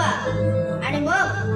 आणि मग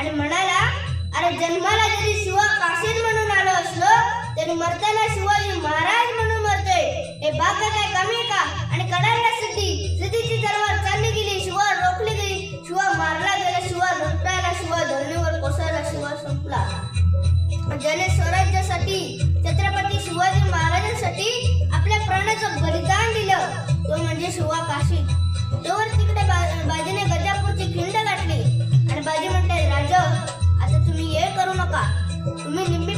आणि म्हणाला अरे जन्माला जरी शिवा काशीर म्हणून आलो असलो तरी मरताना शिवाजी महाराज म्हणून मरतोय. हे बाप काय कमी का? आणि कडाला सिद्धी सिद्धीची तलवार चालली गेली शिवा रोखली गेली. शिवा मारला गेला शिवा लुटायला शिवा धरणीवर कोसळला शिवा संपला. ज्याने स्वराज्यासाठी छत्रपती शिवाजी महाराजांसाठी आपल्या प्राणाचं बलिदान दिलं तो म्हणजे शिवा काशी तोवर तिकडे बाजूने गजापूरची खिंड गाठली. आणि बाजी म्हणते राजा. आता तुम्ही हे करू नका. तुम्ही निम्मी